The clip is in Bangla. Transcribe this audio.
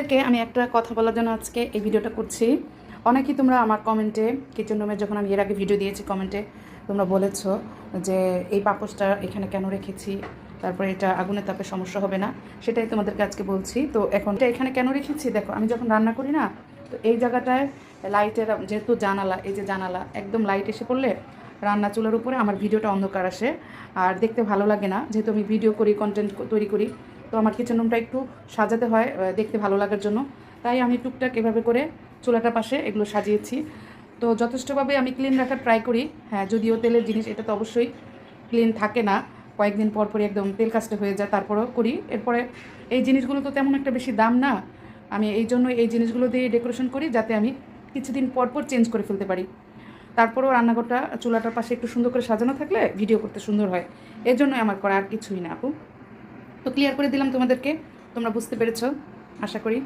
আপনাদেরকে আমি একটা কথা বলার জন্য আজকে এই ভিডিওটা করছি। অনেকেই তোমরা আমার কমেন্টে কিচেন রুমে যখন আমি এর আগে ভিডিও দিয়েছি কমেন্টে তোমরা বলেছ যে এই পাপোশটা এখানে কেন রেখেছি? তারপরে এটা আগুনের তাপে সমস্যা হবে না? সেটাই তোমাদেরকে আজকে বলছি। তো এখন এটা এখানে কেন রেখেছি? দেখো, আমি যখন রান্না করি না, তো এই জায়গাটায় লাইটের যেহেতু জানালা, এই যে জানালা, একদম লাইট এসে পড়লে রান্না চুলার উপরে আমার ভিডিওটা অন্ধকার আসে। আর দেখতে ভালো লাগে না, যেহেতু আমি ভিডিও করি কন্টেন্ট তৈরি করি। তো আমার কিচেন রুমটা একটু সাজাতে হয় দেখতে ভালো লাগার জন্য। তাই আমি টুকটাক এভাবে করে চুলাটার পাশে এগুলো সাজিয়েছি। তো যথেষ্টভাবে আমি ক্লিন রাখার ট্রাই করি। হ্যাঁ যদিও তেলের জিনিস এটা তো অবশ্যই ক্লিন থাকে না। কয়েকদিন পর পরই একদম তেল কাজটা হয়ে যায়, তারপরেও করি। এরপরে এই জিনিসগুলো তো তেমন একটা বেশি দাম না। আমি এই জন্য এই জিনিসগুলো দিয়ে ডেকোরেশন করি যাতে আমি কিছুদিন পর পর চেঞ্জ করে ফেলতে পারি। তারপরেও রান্নাঘরটা চুলাটার পাশে একটু সুন্দর করে সাজানো থাকলে ভিডিও করতে সুন্দর হয়। এর আমার করা আর কিছুই না, আপু। তো ক্লিয়ার করে দিলাম তোমাদেরকে তোমরা বুঝতে পেরেছ আশা করি।